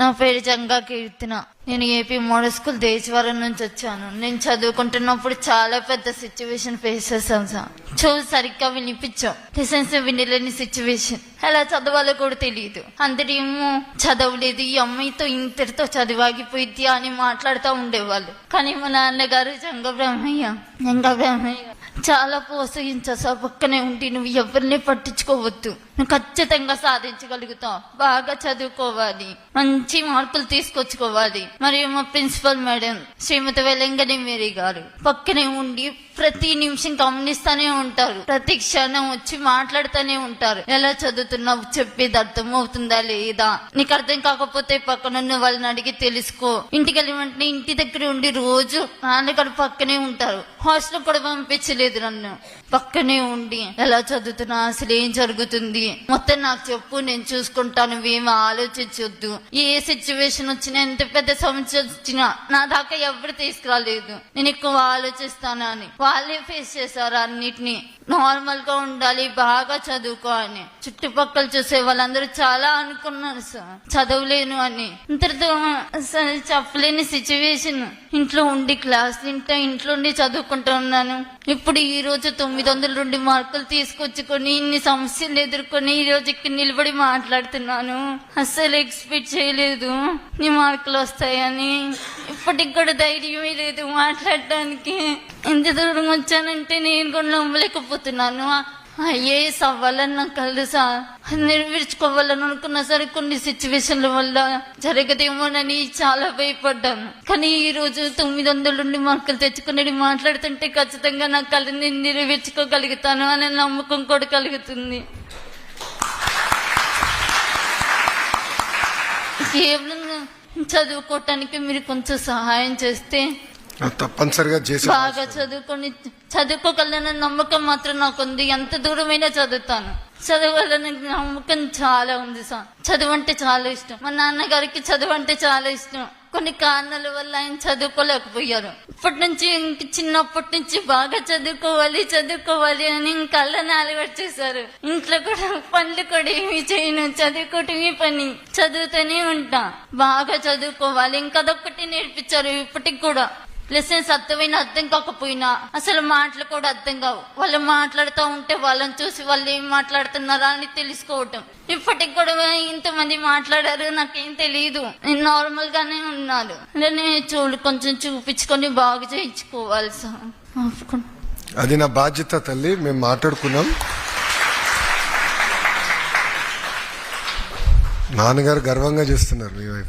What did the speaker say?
నా పేరు జంగా కీర్తిన. నేను ఏపీ మోడల్ స్కూల్ దేశవరం నుంచి వచ్చాను. నేను చదువుకుంటున్నప్పుడు చాలా పెద్ద సిచ్యువేషన్ ఫేస్ చేశాను సార్. చూ సరిగ్గా వినిపించాం లెసన్స్ వినలేని సిచ్యువేషన్ ఎలా చదవాలో కూడా తెలియదు అందరేమో చదవలేదు. ఈ అమ్మాయితో ఇంతటితో చదివాగిపోయింది అని మాట్లాడుతూ ఉండేవాళ్ళు. కానీ మా నాన్నగారు జంగ బ్రహ్మయ్య జంగ బ్రహ్మయ్య. చాలా ప్రోత్సహించా సార్ పక్కనే ఉండి నువ్వు ఎవరిని పట్టించుకోవద్దు. నువ్వు ఖచ్చితంగా సాధించగలుగుతావు. బాగా చదువుకోవాలి. మంచి మార్కులు తీసుకొచ్చుకోవాలి. మరియు మా principal madam Shrimati Velankanni Mary garu పక్కనే ఉండి ప్రతి నిమిషం గమనిస్తూనే ఉంటారు. ప్రతి క్షణం వచ్చి మాట్లాడుతూనే ఉంటారు. ఎలా చదువుతున్నావు? చెప్పేది అర్థం అవుతుందా లేదా? నీకు అర్థం కాకపోతే పక్కనున్న వాళ్ళని అడిగి తెలుసుకో. ఇంటికి వెళ్ళి వెంటనే ఇంటి దగ్గర ఉండి రోజు నాన్నగారు పక్కనే ఉంటారు. హాస్టల్ కూడా పంపించలేదు. నన్ను. పక్కనే ఉండి ఎలా చదువుతున్నా అసలు ఏం జరుగుతుంది? మొత్తం నాకు చెప్పు నేను చూసుకుంటాను ఏమి ఆలోచించొద్దు. ఏ సిచ్యువేషన్ వచ్చినా ఎంత పెద్ద సమస్య వచ్చినా నా దాకా ఎవరు తీసుకురాలేదు. నేను ఎక్కువ ఆలోచిస్తాను అని. వాళ్ళే ఫేస్ చేశారు అన్నిటిని. నార్మల్గా ఉండాలి బాగా చదువుకో అని చుట్టుపక్కల చూసే వాళ్ళందరూ చాలా అనుకున్నారు సార్. చదవలేను అని. ఇంతటితో అసలు చెప్పలేని సిచ్యువేషన్ ఇంట్లో ఉండి క్లాస్ తింటా ఇంట్లో ఉండి చదువుకుంటూ ఉన్నాను. ఇప్పుడు ఈ రోజు తొమ్మిది వందల రెండు మార్కులు తీసుకొచ్చుకొని ఇన్ని సమస్యలు ఎదుర్కొని ఈ రోజు ఇక్కడ నిలబడి మాట్లాడుతున్నాను. అస్సలు ఎక్స్పెక్ట్ చేయలేదు. నీ మార్కులు వస్తాయని. ఇప్పటికి కూడా ధైర్యమే లేదు మాట్లాడటానికి. ఎంత దూరం వచ్చానంటే నేను కూడా నమ్మలేకపోతున్నాను. ఐఏఎస్ అవ్వాలని నాకు తెలుసా నెరవేర్చుకోవాలని అనుకున్నా సరే కొన్ని సిచ్యువేషన్ల వల్ల జరగదేమోనని చాలా భయపడ్డాను. కానీ ఈ రోజు తొమ్మిది వందల నుండి మార్కులు తెచ్చుకుని మాట్లాడుతుంటే ఖచ్చితంగా నా కళని నెరవేర్చుకోగలుగుతాను అనే నమ్మకం కూడా కలుగుతుంది. కేవలం చదువుకోవటానికి మీరు కొంచెం సహాయం చేస్తే తప్పనిసరిగా చేసి బాగా చదువుకొని చదువుకోగలన నమ్మకం మాత్రం నాకుంది. ఎంత దూరమైనా చదువుతాను. చదవాలని నమ్మకం చాలా ఉంది సార్. చదువు అంటే చాలా ఇష్టం. మా నాన్నగారికి చదువు అంటే చాలా ఇష్టం. కొన్ని కారణాల వల్ల ఆయన చదువుకోలేకపోయారు. ఇప్పటి నుంచి ఇంక చిన్నప్పటి నుంచి బాగా చదువుకోవాలి చదువుకోవాలి అని కళ్ళని అలవాటు చేశారు. ఇంట్లో కూడా పనులు కూడా ఏమి చేయను. చదువుకోవటమే పని? చదువుతూనే ఉంటా. బాగా చదువుకోవాలి. ఇంకదొక్కటి నేర్పించారు ఇప్పటికి కూడా. లెసన్స్ అర్థమైనా అర్థం కాకపోయినా అసలు మాటలు కూడా అర్థం కావు. వాళ్ళు మాట్లాడుతూ ఉంటే వాళ్ళని చూసి వాళ్ళు ఏం మాట్లాడుతున్నారా అని తెలుసుకోవటం. ఇప్పటికి కూడా ఇంతమంది మాట్లాడారు నాకేం తెలియదు నేను నార్మల్ గానే ఉన్నాను. నేను చూడు కొంచెం చూపించుకొని బాగు చేయించుకోవాలి సార్. అది నా బాధ్యత తల్లి మేము మాట్లాడుకున్నాం. నాన్నగారు గర్వంగా చేస్తున్నారు మీ వైపు.